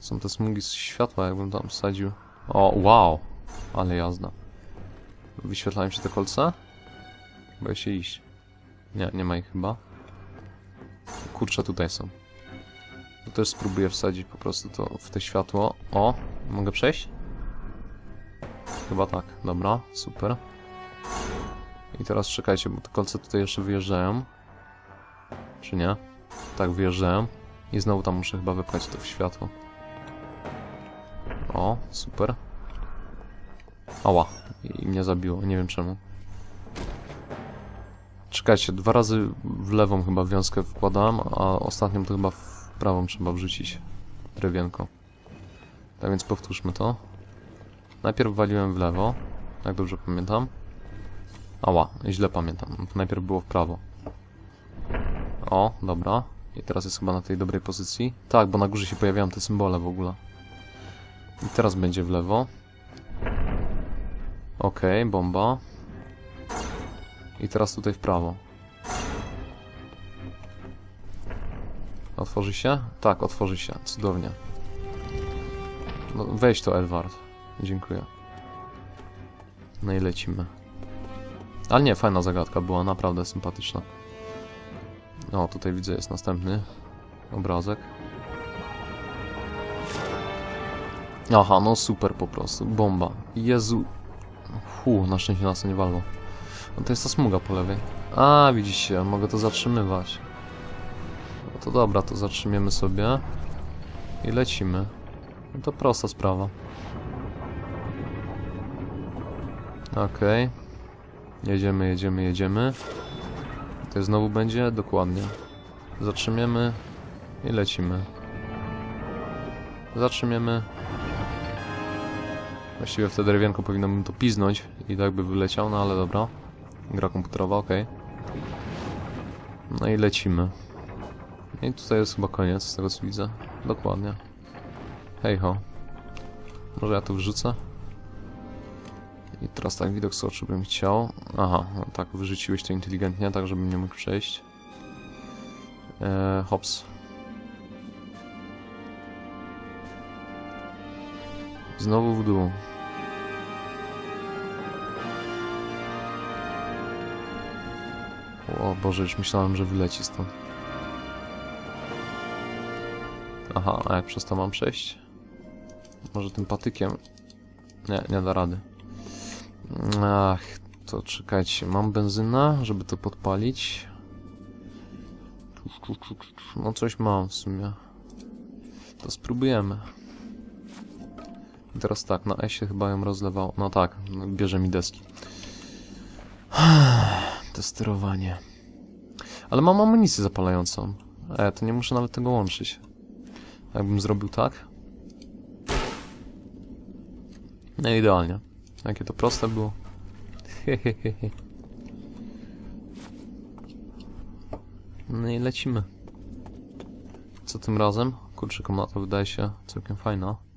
Są te smugi z światła, jakbym tam wsadził. O, wow! Ale jazda. Wyświetlają się te kolce? Boję się iść. Nie, nie ma ich chyba. Kurczę, tutaj są. To też spróbuję wsadzić po prostu to w te światło. O, mogę przejść? Chyba tak, dobra, super. I teraz czekajcie, bo te kolce tutaj jeszcze wyjeżdżają. Czy nie? Tak, wyjeżdżają. I znowu tam muszę chyba wypchać to w światło. O, super. Ała, i mnie zabiło, nie wiem czemu. Czekajcie, dwa razy w lewą chyba wiązkę wkładałem, a ostatnią to chyba w prawą trzeba wrzucić drewienko. Tak więc powtórzmy to. Najpierw waliłem w lewo, jak dobrze pamiętam. Ała, źle pamiętam. Najpierw było w prawo. O, dobra. I teraz jest chyba na tej dobrej pozycji. Tak, bo na górze się pojawiają te symbole w ogóle. I teraz będzie w lewo. Okej, okay, bomba. I teraz tutaj w prawo. Otworzy się? Tak, otworzy się. Cudownie. No, weź to, Edward. Dziękuję. No i lecimy. Ale nie, fajna zagadka była, naprawdę sympatyczna. O, tutaj widzę jest następny obrazek. Aha, no super po prostu, bomba. Jezu. Hu, na szczęście nas nie walło. No to jest ta smuga po lewej. A, widzicie, mogę to zatrzymywać. No to dobra, to zatrzymiemy sobie. I lecimy. No to prosta sprawa. Okej. Okay. Jedziemy, jedziemy, jedziemy. To znowu będzie? Dokładnie. Zatrzymiemy i lecimy. Zatrzymiemy. Właściwie wtedy drewienko powinno bym to piznąć i tak by wyleciał, no ale dobra. Gra komputerowa, ok. No i lecimy. I tutaj jest chyba koniec, z tego co widzę. Dokładnie. Hej ho. Może ja to wrzucę? I teraz tak, widok z oczu bym chciał. Aha, no tak, wyrzuciłeś to inteligentnie, tak żebym nie mógł przejść. Eee, hops. Znowu w dół. O Boże, już myślałem, że wyleci stąd. Aha, a jak przez to mam przejść? Może tym patykiem? Nie, nie da rady. Ach, to czekajcie, mam benzyna, żeby to podpalić. No coś mam w sumie. To spróbujemy. I teraz tak, na S chyba ją rozlewało. No tak, bierze mi deski. Testowanie. Ale mam amunicję zapalającą. E, to nie muszę nawet tego łączyć. Jakbym zrobił tak? No idealnie. Jakie to proste było. No i lecimy. Co tym razem? Kurczę, komnata wydaje się całkiem fajna.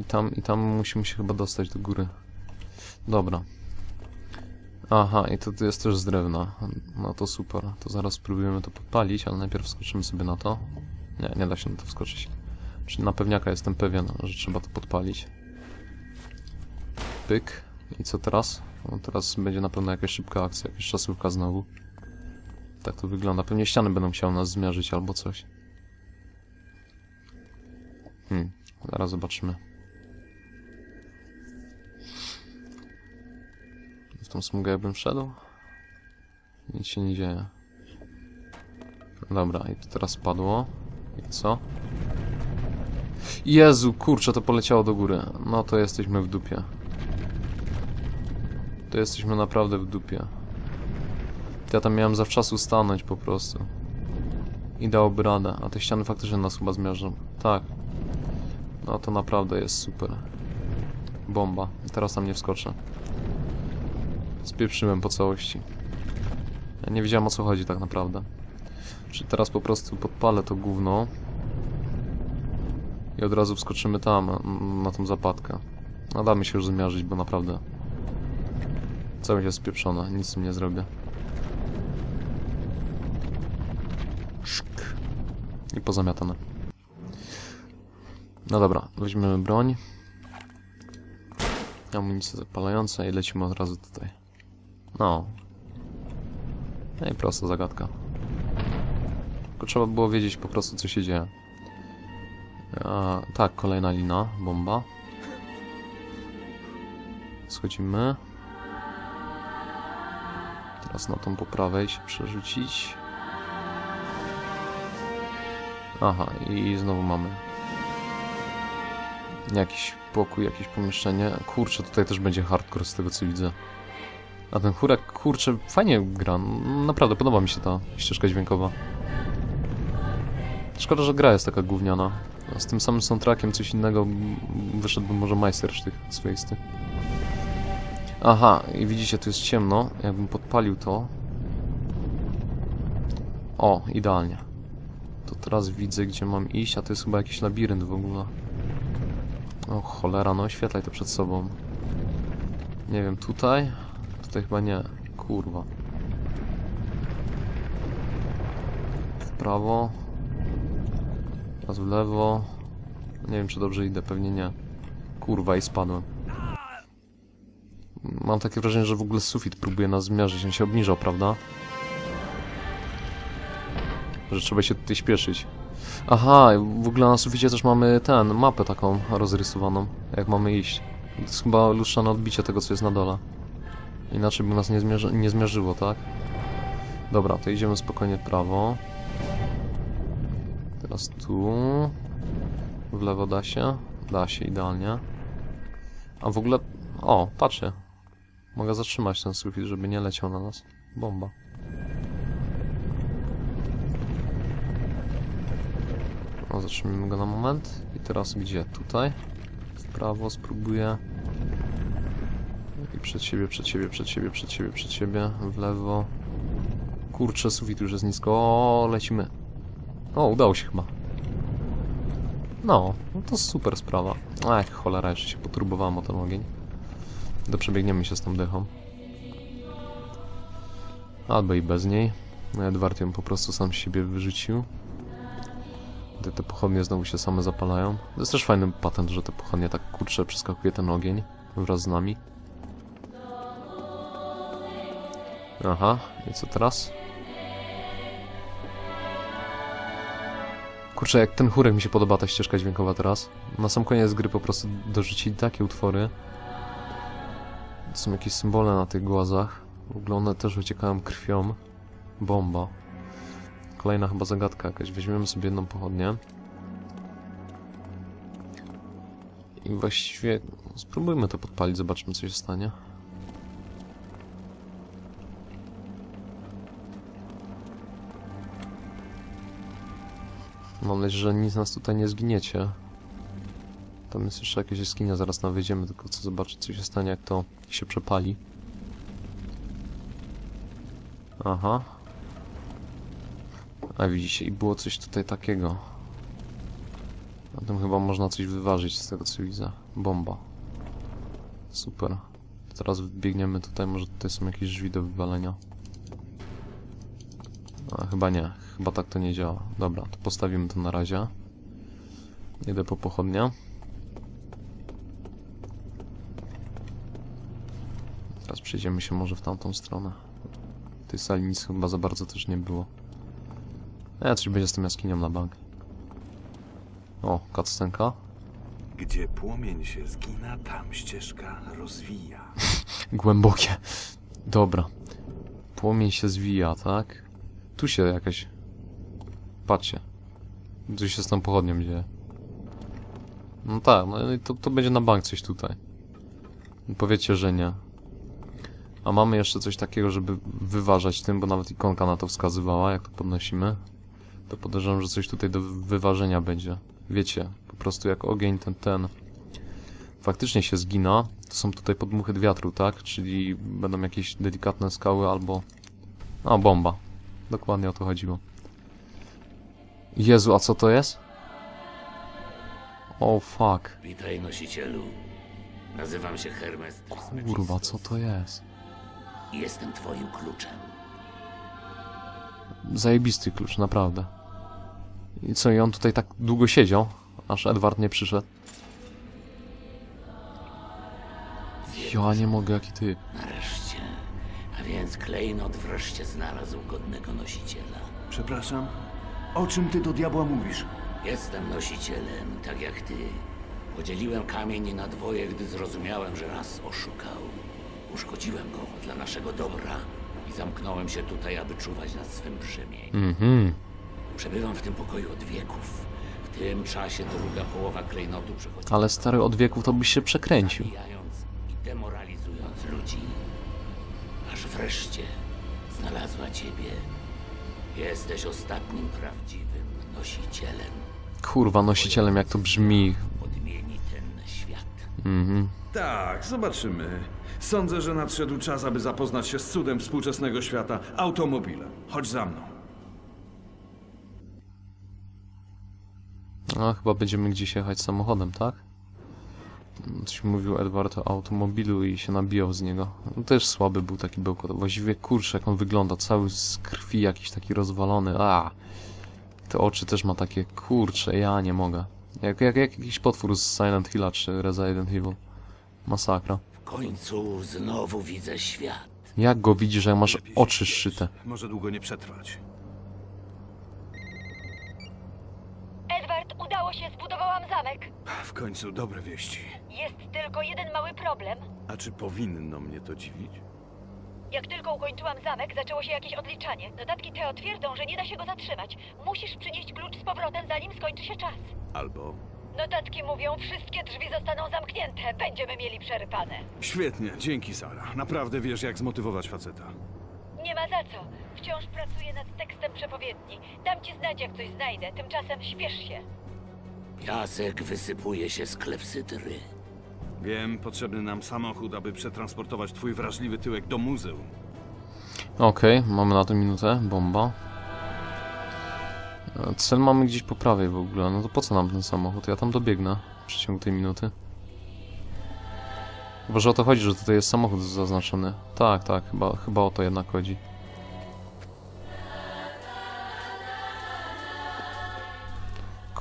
I tam, i tam musimy się chyba dostać do góry. Dobra. Aha, i to tu jest też z drewna. No to super. To zaraz spróbujemy to podpalić, ale najpierw wskoczymy sobie na to. Nie, nie da się na to wskoczyć. Czyli na pewniaka jestem pewien, że trzeba to podpalić. Pyk. I co teraz? No teraz będzie na pewno jakaś szybka akcja, jakaś czasówka znowu. Tak to wygląda. Pewnie ściany będą chciały nas zmierzyć albo coś. Hmm, zaraz zobaczymy. Tą smugę jakbym wszedł? Nic się nie dzieje. Dobra, i to teraz padło. I co? Jezu, kurczę, to poleciało do góry. No to jesteśmy w dupie. To jesteśmy naprawdę w dupie. Ja tam miałem zawczasu stanąć po prostu. I dałoby radę, a te ściany faktycznie nas chyba zmierzą. Tak. No to naprawdę jest super. Bomba. Teraz tam nie wskoczę. Spieprzyłem po całości. Ja nie wiedziałem o co chodzi tak naprawdę. Czy teraz po prostu podpalę to gówno i od razu wskoczymy tam, na tą zapadkę. No da mi się już zmierzyć, bo naprawdę Cały jest spieprzona, nic z tym nie zrobię. Szk. I pozamiatane. No dobra, weźmiemy broń. Amunicję zapalająca i lecimy od razu tutaj. No. No i prosta zagadka. Tylko trzeba było wiedzieć po prostu co się dzieje. A, tak, kolejna lina, bomba. Schodzimy. Teraz na tą po prawej się przerzucić. Aha, i znowu mamy jakiś pokój, jakieś pomieszczenie. Kurczę, tutaj też będzie hardcore z tego co widzę. A ten chórak, kurczę, fajnie gra. Naprawdę podoba mi się ta ścieżka dźwiękowa. Szkoda, że gra jest taka gówniana. A Z tym samym soundtrackiem coś innego wyszedłby może majstersztyk swoisty. Aha, i widzicie, tu jest ciemno. Jakbym podpalił to... O, idealnie. To teraz widzę, gdzie mam iść, a to jest chyba jakiś labirynt w ogóle. O cholera, no oświetlaj to przed sobą. Nie wiem, tutaj? Tutaj chyba nie. Kurwa. W prawo. Teraz w lewo. Nie wiem, czy dobrze idę, pewnie nie. Kurwa, i spadłem. Mam takie wrażenie, że w ogóle sufit próbuje nas zmierzyć. On się obniżał, prawda? Że trzeba się tutaj śpieszyć. Aha, w ogóle na suficie też mamy ten, mapę taką rozrysowaną, jak mamy iść. To jest chyba lustrzane odbicie tego, co jest na dole. Inaczej by nas nie, zmierzy nie zmierzyło, tak? Dobra, to idziemy spokojnie w prawo. Teraz tu. W lewo da się. Da się idealnie. A w ogóle... O, patrzcie. Mogę zatrzymać ten sufit, żeby nie leciał na nas. Bomba. O, zatrzymimy go na moment. I teraz gdzie? Tutaj. W prawo spróbuję. Przed siebie, przed siebie, przed siebie, przed siebie, przed siebie. W lewo. Kurczę, sufit już jest nisko. O, lecimy. O, udało się chyba. No, no to super sprawa. Ech, cholera, jeszcze się poturbowałem o ten ogień. To przebiegniemy się z tą dechą. Albo i bez niej. Edward ją po prostu sam siebie wyrzucił. Te, te pochodnie znowu się same zapalają. To jest też fajny patent, że te pochodnie tak kurczę przeskakuje ten ogień wraz z nami. Aha, i co teraz? Kurczę, jak ten chórek mi się podoba ta ścieżka dźwiękowa teraz. Na sam koniec gry po prostu dorzucili takie utwory. To są jakieś symbole na tych głazach. W ogóle one też wyciekają krwią. Bomba. Kolejna chyba zagadka jakaś. Weźmiemy sobie jedną pochodnię. I właściwie spróbujmy to podpalić, zobaczmy co się stanie. Mam nadzieję, że nic nas tutaj nie zginiecie. Tam jest jeszcze jakieś jaskinia, zaraz tam wyjdziemy, tylko chcę zobaczyć co się stanie, jak to się przepali. Aha. A widzicie, i było coś tutaj takiego. Na tym chyba można coś wyważyć z tego co widzę. Bomba. Super. Teraz biegniemy tutaj, może tutaj są jakieś drzwi do wywalenia. A, chyba nie. Chyba tak to nie działa. Dobra, to postawimy to na razie. Jedę po pochodnia. Teraz przejdziemy się może w tamtą stronę. W tej sali nic chyba za bardzo też nie było. E, coś będzie z tą jaskinią na bank. O, cutscenka. Gdzie płomień się zgina, tam ścieżka rozwija. Głębokie. Dobra. Płomień się zwija, tak? Tu się jakaś... Patrzcie. Coś się z tą pochodnią dzieje. No tak, no i to, to będzie na bank coś tutaj. Powiecie, że nie. A mamy jeszcze coś takiego, żeby wyważać tym, bo nawet ikonka na to wskazywała, jak to podnosimy. To podejrzewam, że coś tutaj do wyważenia będzie. Wiecie, po prostu jak ogień ten, ten faktycznie się zgina, to są tutaj podmuchy wiatru, tak? Czyli będą jakieś delikatne skały albo... A, bomba. Dokładnie o to chodziło. Jezu, a co to jest? O, oh, fuck. Witaj, nosicielu. Nazywam się Hermes Kurwa, co to jest? jestem twoim kluczem. Zajebisty klucz, naprawdę. I co, i on tutaj tak długo siedział? aż Edward nie przyszedł. Ja nie mogę, jaki ty. Nareszcie. Więc klejnot wreszcie znalazł godnego nosiciela. Przepraszam? O czym ty do diabła mówisz? Jestem nosicielem, tak jak ty. Podzieliłem kamień na dwoje, gdy zrozumiałem, że nas oszukał. Uszkodziłem go dla naszego dobra i zamknąłem się tutaj, aby czuwać nad swym brzemieniem. Mhm. Przebywam w tym pokoju od wieków. W tym czasie druga połowa klejnotu przechodzi Ale stary od wieków to byś się przekręcił. i demoralizując ludzi. Wreszcie znalazła ciebie. Jesteś ostatnim prawdziwym nosicielem. Kurwa, nosicielem jak to brzmi. Odmieni ten świat. Mhm. Tak, zobaczymy. Sądzę, że nadszedł czas, aby zapoznać się z cudem współczesnego świata automobilem. Chodź za mną. No, chyba będziemy gdzieś jechać samochodem, tak? Coś mówił Edward o automobilu i się nabijał z niego. No, też słaby był taki bełkot. Właściwie kurczę, jak on wygląda. Cały z krwi jakiś taki rozwalony. A, Te oczy też ma takie, kurcze, ja nie mogę. Jak, jak, jak jakiś potwór z Silent Hilla czy Resident Evil. Masakra. W końcu znowu widzę świat. Jak go widzisz, jak masz oczy szyte? Może długo nie przetrwać. Edward, udało się, zbudowałam zamek. W końcu dobre wieści. Jest tylko jeden mały problem. A czy powinno mnie to dziwić? Jak tylko ukończyłam zamek, zaczęło się jakieś odliczanie. Dodatki Teo twierdzą, że nie da się go zatrzymać. Musisz przynieść klucz z powrotem, zanim skończy się czas. Albo... Notatki mówią, wszystkie drzwi zostaną zamknięte. Będziemy mieli przerypane. Świetnie, dzięki Sara. Naprawdę wiesz, jak zmotywować faceta. Nie ma za co. Wciąż pracuję nad tekstem przepowiedni. Dam ci znać, jak coś znajdę. Tymczasem śpiesz się. Piasek wysypuje się z klepsydry. Wiem, potrzebny nam samochód, aby przetransportować twój wrażliwy tyłek do muzeum. Okej, mamy na to minutę. Bomba. E, Cel mamy gdzieś po prawej w ogóle. No to po co nam ten samochód? Ja tam dobiegnę w przeciągu tej minuty. Chyba, że o to chodzi, że tutaj jest samochód zaznaczony. Tak, tak, chyba, chyba o to jednak chodzi.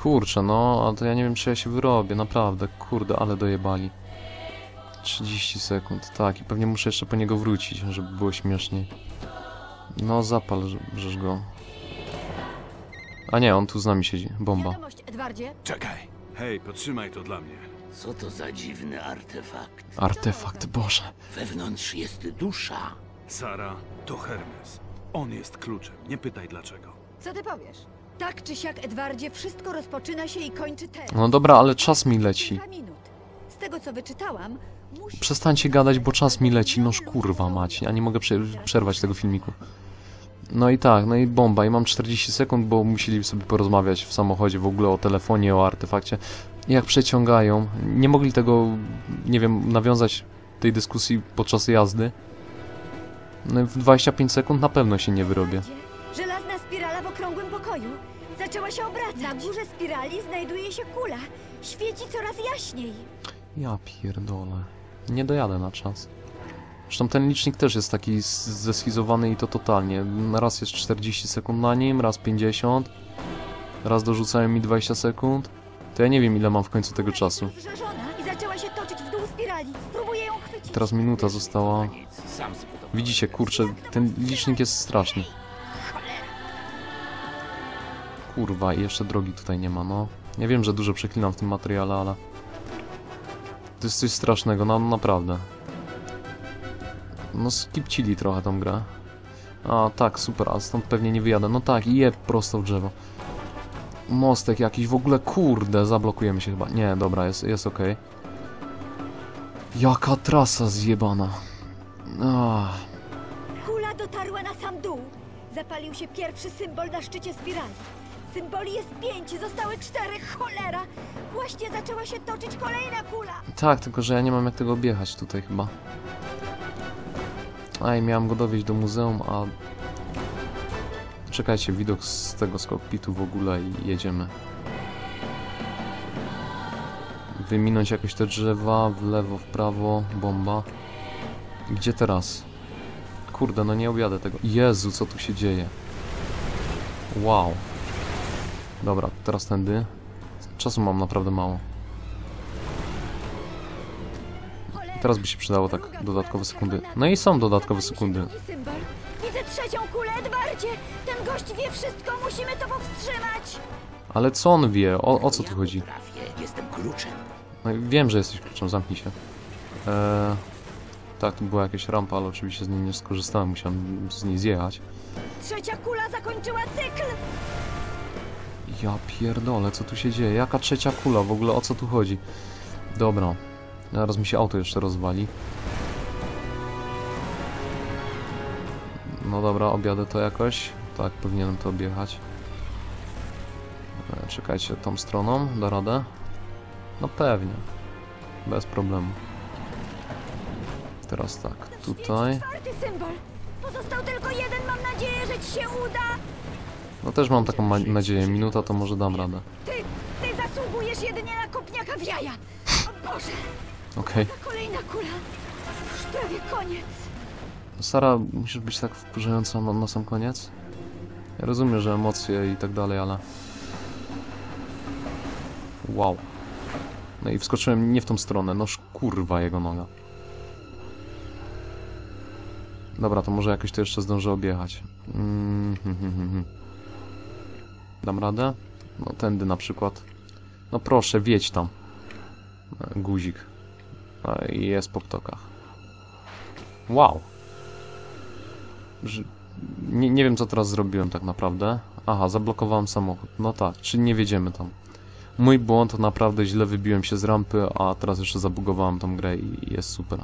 Kurczę, no, a to ja nie wiem, czy ja się wyrobię, naprawdę, kurde, ale dojebali. 30 sekund, tak, i pewnie muszę jeszcze po niego wrócić, żeby było śmieszniej. No, zapal, że- żeż go. A nie, on tu z nami siedzi, bomba. Wiadomość, Edwardzie. Czekaj. Hej, potrzymaj to dla mnie. Co to za dziwny artefakt? Artefakt, Boże. Wewnątrz jest dusza. Sara, to Hermes. On jest kluczem. Nie pytaj dlaczego. Co ty powiesz? Tak czy siak, Edwardzie, wszystko rozpoczyna się i kończy teraz. No dobra, ale czas mi leci. Kilka minut. Z tego co wyczytałam, musi... Przestańcie gadać, bo czas mi leci, noż kurwa mać. Ja nie mogę prze przerwać tego filmiku. No i tak, no i bomba. I mam 40 sekund, bo musieli sobie porozmawiać w samochodzie w ogóle o telefonie, o artefakcie. Jak przeciągają, nie mogli tego, nie wiem, nawiązać tej dyskusji podczas jazdy. No i w 25 sekund na pewno się nie wyrobię. Pokoju. Zaczęła się obracać. Na górze spirali znajduje się kula. Świeci coraz jaśniej. Ja pierdolę. Nie dojadę na czas. Zresztą ten licznik też jest taki zeschizowany i to totalnie. Raz jest 40 sekund na nim, raz 50. Raz dorzucają mi 20 sekund. To ja nie wiem ile mam w końcu tego czasu. Teraz minuta została. Widzicie, kurczę, ten licznik jest straszny. Kurwa, i jeszcze drogi tutaj nie ma, no. Ja wiem, że dużo przeklinam w tym materiale, ale... To jest coś strasznego, no naprawdę. No skipcili trochę tą grę. A, tak, super, a stąd pewnie nie wyjadę. No tak, i jeb prosto w drzewo. Mostek jakiś, w ogóle, kurde, zablokujemy się chyba. Nie, dobra, jest, jest okej. Jaka trasa zjebana. Ah. Kula dotarła na sam dół. Zapalił się pierwszy symbol na szczycie spirali. Symboli jest pięć, zostały cztery. Cholera! Właśnie zaczęła się toczyć kolejna kula. Tak, tylko że ja nie mam jak tego objechać tutaj chyba. Aj, miałem go dowieźć do muzeum, a... Czekajcie, widok z tego z kokpitu w ogóle i jedziemy. Wyminąć jakoś te drzewa, w lewo, w prawo, bomba. Gdzie teraz? Kurde, no nie objadę tego. Jezu, co tu się dzieje? Wow. Dobra, teraz tędy. Czasu mam naprawdę mało. Teraz by się przydało tak dodatkowe sekundy. No i są dodatkowe sekundy. Widzę trzecią kulę, Edwardzie! Ten gość wie wszystko, musimy to powstrzymać! Ale co on wie? O, o co tu chodzi? Jestem kluczem. No wiem, że jesteś kluczem, zamknij się. Eee, tak, tu była jakaś rampa, ale oczywiście z niej nie skorzystałem, musiałem z niej zjechać. Trzecia kula zakończyła cykl! Ja pierdolę, co tu się dzieje? Jaka trzecia kula? W ogóle o co tu chodzi? Dobra. Zaraz mi się auto jeszcze rozwali. No dobra, objadę to jakoś. Tak, powinienem to objechać. E, Czekajcie, tą stroną, da radę? No pewnie. Bez problemu. Teraz tak, tutaj. Pozostał tylko jeden, mam nadzieję, że ci się uda! No też mam taką nadzieję, minuta to może dam radę. Ty, ty zasługujesz jedynie na kopniaka w jaja! O Boże! Okej. Ta kolejna kula! Już prawie koniec! Sara, musisz być tak wkurzająca na, na sam koniec? Ja rozumiem, że emocje i tak dalej, ale... Wow. No i wskoczyłem nie w tą stronę, noż kurwa jego noga. Dobra, to może jakoś to jeszcze zdążę objechać. Mm, hmm, hmm, hmm, hmm. Dam radę? No tędy na przykład. No proszę, wiedź tam. Guzik. I jest po ptokach. Wow. Nie, nie wiem, co teraz zrobiłem tak naprawdę. Aha, zablokowałem samochód. No tak, czyli nie wiedziemy tam. Mój błąd, naprawdę źle wybiłem się z rampy, a teraz jeszcze zabugowałem tą grę i jest super.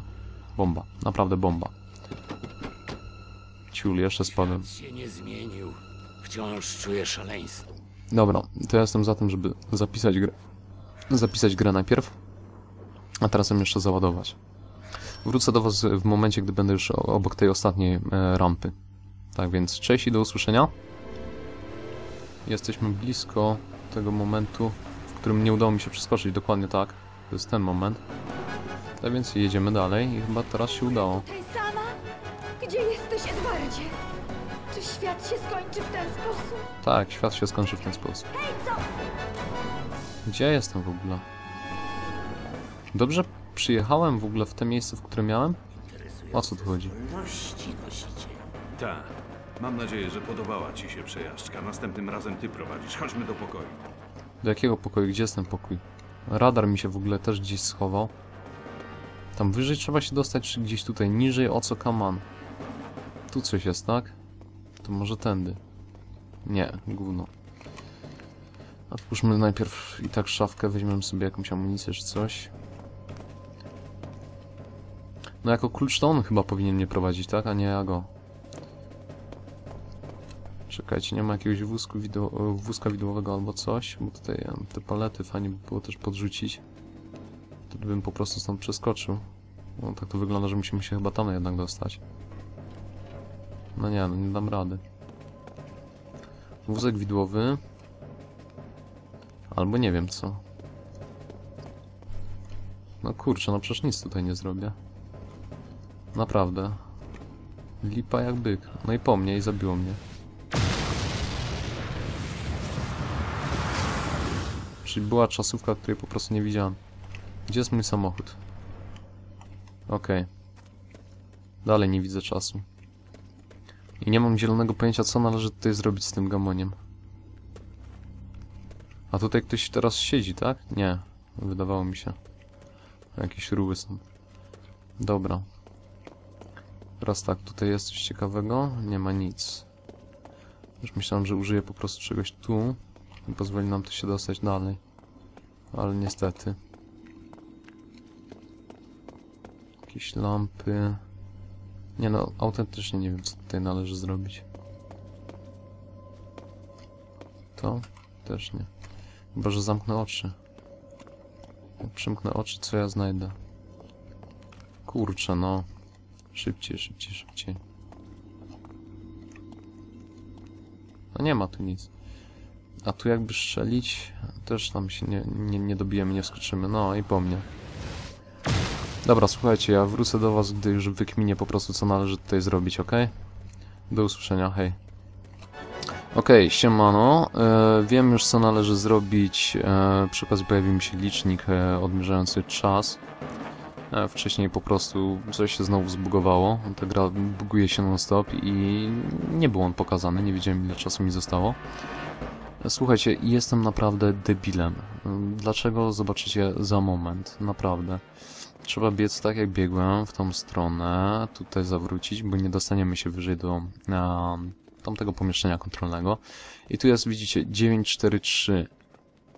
Bomba, naprawdę bomba. Ciul, jeszcze spadłem. Świat się nie zmienił. Wciąż czuję szaleństwo. Dobra, to ja jestem za tym, żeby zapisać grę. Zapisać grę najpierw, a teraz ją jeszcze załadować. Wrócę do Was w momencie, gdy będę już obok tej ostatniej e, rampy. Tak więc, cześć i do usłyszenia. Jesteśmy blisko tego momentu, w którym nie udało mi się przeskoczyć, dokładnie tak. To jest ten moment. Tak więc jedziemy dalej i chyba teraz się udało. Gdzie jesteś, Edwardzie? Czy świat się skończy w ten sposób? Tak, świat się skończy w ten sposób. Hej, co? Gdzie ja jestem w ogóle? Dobrze przyjechałem w ogóle w te miejsce, w które miałem? O co tu chodzi? Tak. Mam nadzieję, że podobała ci się przejażdżka. Następnym razem ty prowadzisz. Chodźmy do pokoju. Do jakiego pokoju? Gdzie jest ten pokój? Radar mi się w ogóle też gdzieś schował. Tam wyżej trzeba się dostać, czy gdzieś tutaj niżej? O co kaman? Tu coś jest, tak? To może tędy. Nie, gówno. Otwórzmy najpierw i tak szafkę, weźmiemy sobie jakąś amunicję czy coś. No jako klucz to on chyba powinien mnie prowadzić, tak? A nie ja go. Czekajcie, nie ma jakiegoś wózku wózka widłowego albo coś, bo tutaj te palety fajnie by było też podrzucić. Wtedy bym po prostu stąd przeskoczył. No tak to wygląda, że musimy się chyba tam jednak dostać. No nie, no nie dam rady. Wózek widłowy. Albo nie wiem co. No kurczę, no przecież nic tutaj nie zrobię. Naprawdę. Lipa jak byk. No i po mnie i zabiło mnie. Czyli była czasówka, której po prostu nie widziałem. Gdzie jest mój samochód? Okej. Dalej nie widzę czasu. I nie mam zielonego pojęcia, co należy tutaj zrobić z tym gamoniem. A tutaj ktoś teraz siedzi, tak? Nie. Wydawało mi się. Jakieś ruły są. Dobra. Teraz tak, tutaj jest coś ciekawego. Nie ma nic. Już myślałem, że użyję po prostu czegoś tu i pozwoli nam to się dostać dalej. Ale niestety. Jakieś lampy. Nie no, autentycznie nie wiem, co tutaj należy zrobić. To? Też nie. Chyba, że zamknę oczy. Przymknę oczy, co ja znajdę? Kurczę, no. Szybciej, szybciej, szybciej. No nie ma tu nic. A tu jakby strzelić, też tam się nie, nie, nie dobijemy, nie wskoczymy. No i po mnie. Dobra, słuchajcie, ja wrócę do was, gdy już wykminię po prostu, co należy tutaj zrobić, ok? Do usłyszenia, hej. Okej, siemano. E, wiem już co należy zrobić. E, przy okazji pojawił mi się licznik e, odmierzający czas. E, wcześniej po prostu coś się znowu zbugowało. Ta gra buguje się non-stop i nie był on pokazany. Nie wiedziałem ile czasu mi zostało. Słuchajcie, jestem naprawdę debilem. Dlaczego? Zobaczycie za moment. Naprawdę. Trzeba biec tak jak biegłem w tą stronę, tutaj zawrócić, bo nie dostaniemy się wyżej do a, tamtego pomieszczenia kontrolnego. I tu jest, widzicie, 943.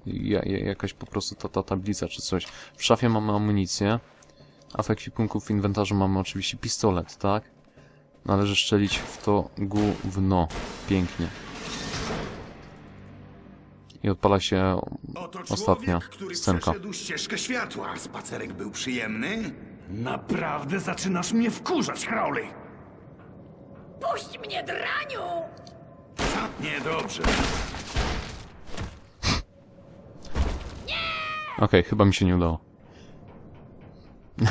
Ja, ja, jakaś po prostu ta, ta tablica czy coś. W szafie mamy amunicję, a w ekwipunku w inwentarzu mamy oczywiście pistolet, tak? Należy szczelić w to gówno. Pięknie. I odpala się Oto ostatnia człowiek, który scenka. ścieżkę światła. Spacerek był przyjemny? Naprawdę zaczynasz mnie wkurzać, Crowley! Puść mnie, draniu! Niedobrze. Okej, chyba mi się nie udało.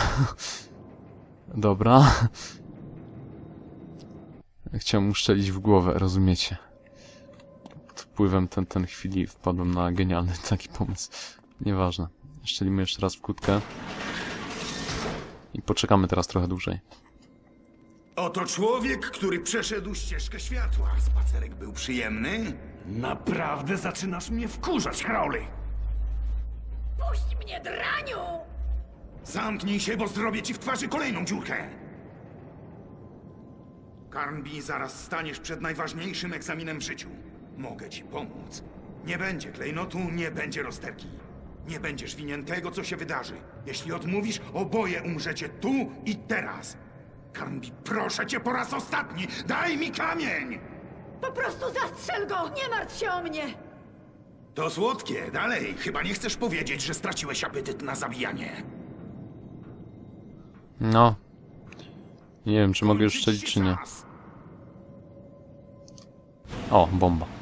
Dobra. Chciałem uszczelić w głowę, rozumiecie? Wpływem ten, ten chwili wpadłem na genialny taki pomysł. Nieważne. Szczelimy jeszcze raz w kłódkę. I poczekamy teraz trochę dłużej. Oto człowiek, który przeszedł ścieżkę światła. Spacerek był przyjemny? Naprawdę zaczynasz mnie wkurzać, Crowley! Puść mnie, draniu! Zamknij się, bo zrobię ci w twarzy kolejną dziurkę. Carnby, zaraz staniesz przed najważniejszym egzaminem w życiu. Mogę ci pomóc. Nie będzie klejnotu, nie będzie rozterki. Nie będziesz winien tego, co się wydarzy. Jeśli odmówisz, oboje umrzecie tu i teraz. Carnby, proszę cię po raz ostatni, daj mi kamień! Po prostu zastrzel go! Nie martw się o mnie! To słodkie, dalej. Chyba nie chcesz powiedzieć, że straciłeś apetyt na zabijanie. No. Nie wiem, czy mogę już szczelić, czy nie. O, bomba.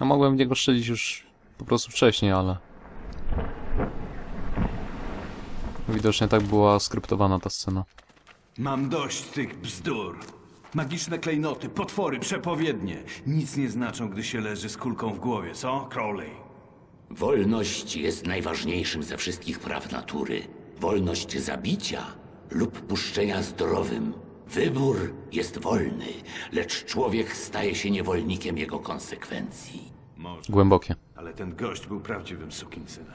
A mogłem w niego strzelić już po prostu wcześniej, ale... Widocznie tak była skryptowana ta scena. Mam dość tych bzdur. Magiczne klejnoty, potwory, przepowiednie. Nic nie znaczą, gdy się leży z kulką w głowie, co, Crowley? Wolność jest najważniejszym ze wszystkich praw natury. Wolność zabicia lub puszczenia zdrowym. Wybór jest wolny, lecz człowiek staje się niewolnikiem jego konsekwencji. Może, Głębokie. ale ten gość był prawdziwym sukinsynem.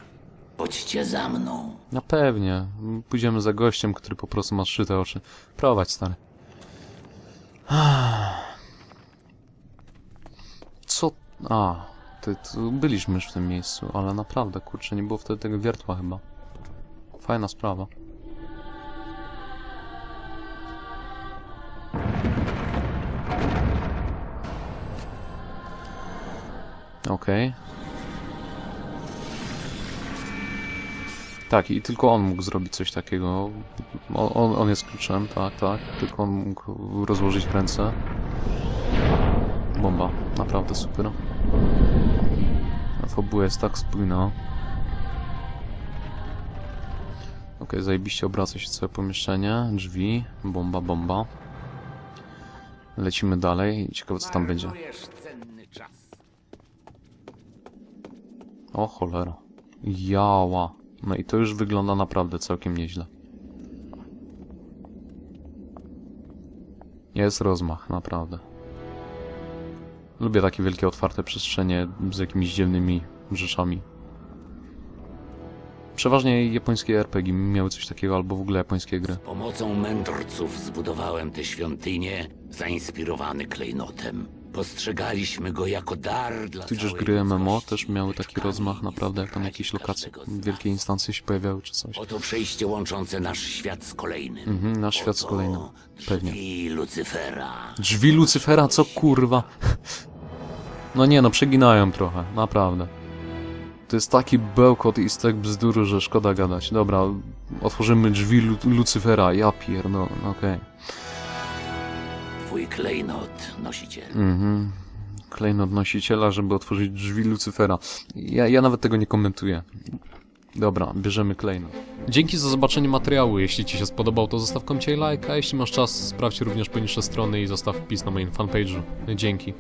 Chodźcie za mną. No pewnie. Pójdziemy za gościem, który po prostu ma szyte oczy. Prowadź, stary. Co? A, ty, tu byliśmy już w tym miejscu, ale naprawdę, kurczę, nie było wtedy tego wiertła chyba. Fajna sprawa. Okej. Tak, i tylko on mógł zrobić coś takiego. On, on, on jest kluczem, tak, tak. Tylko on mógł rozłożyć ręce. Bomba, naprawdę super. Fabuła jest tak spójna. Ok, zajebiście obraca się całe pomieszczenie. Drzwi, bomba, bomba. Lecimy dalej. Ciekawe co tam będzie. O cholera. Jała. No i to już wygląda naprawdę całkiem nieźle. Jest rozmach, naprawdę. Lubię takie wielkie, otwarte przestrzenie z jakimiś dziwnymi rzeczami. Przeważnie japońskie RPG miały coś takiego, albo w ogóle japońskie gry. Pomocą mędrców zbudowałem tę świątynię, zainspirowany klejnotem. Postrzegaliśmy go jako dar dla Tudzież gry MMO też miały taki rozmach, naprawdę, jak tam jakieś lokacje, wielkie instancje się pojawiały czy coś. Oto przejście łączące nasz świat z kolejnym. Mhm, nasz świat z kolejnym. Pewnie. Drzwi Lucyfera. Drzwi Lucyfera, co kurwa? No nie no, przeginają trochę, naprawdę. To jest taki bełkot i stek bzdury, że szkoda gadać. Dobra, otworzymy drzwi Lu Lucyfera, ja pierdolę, okej. Twój klejnot, nosiciel. Mhm. Klejnot nosiciela, żeby otworzyć drzwi Lucyfera. Ja, ja nawet tego nie komentuję. Dobra, bierzemy klejnot. Dzięki za zobaczenie materiału. Jeśli Ci się spodobał, to zostaw komentarz i like, a jeśli masz czas, sprawdź również poniższe strony i zostaw wpis na moim fanpage'u. Dzięki.